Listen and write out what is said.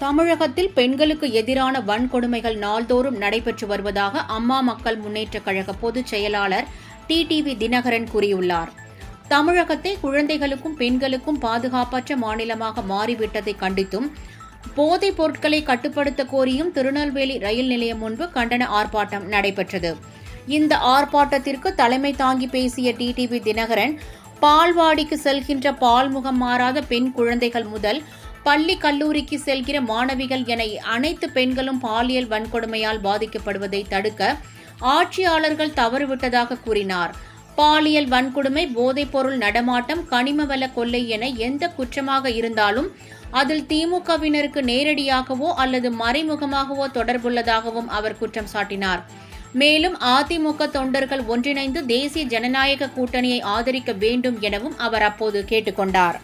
தமிழகத்தில் பெண்களுக்கு எதிரான வன்கொடுமைகள் நாள்தோறும் நடைபெற்று வருவதாக அம்மா மக்கள் முன்னேற்றக் கழக பொதுச் செயலாளர் டிடிவி தினகரன் கூறியுள்ளார். தமிழகத்தை குழந்தைகளுக்கும் பெண்களுக்கும் பாதுகாப்பற்ற மாநிலமாக மாறிவிட்டதை கண்டித்தும் போதைப் பொருட்களை கட்டுப்படுத்த கோரியும் திருநெல்வேலி ரயில் நிலையம் முன்பு கண்டன ஆர்ப்பாட்டம் நடைபெற்றது. இந்த ஆர்ப்பாட்டத்திற்கு தலைமை தாங்கி பேசிய டிடிவி தினகரன் பால்வாடிக்கு செல்கின்ற பால்முகம் மாறாத பெண் குழந்தைகள் முதல் பள்ளி கல்லூரிக்கு செல்கிற மாணவிகள் என அனைத்து பெண்களும் பாலியல் வன்கொடுமையால் பாதிக்கப்படுவதை தடுக்க ஆட்சியாளர்கள் தவறுவிட்டதாக கூறினார். பாலியல் வன்கொடுமை போதைப்பொருள் நடமாட்டம் கனிமவள கொள்ளை என எந்த குற்றமாக இருந்தாலும் அதில் திமுகவினருக்கு நேரடியாகவோ அல்லது மறைமுகமாகவோ தொடர்புள்ளதாகவும் அவர் குற்றம் சாட்டினார். மேலும் அதிமுக தொண்டர்கள் ஒன்றிணைந்து தேசிய ஜனநாயக கூட்டணியை ஆதரிக்க வேண்டும் எனவும் அவர் அப்போது கேட்டுக்கொண்டார்.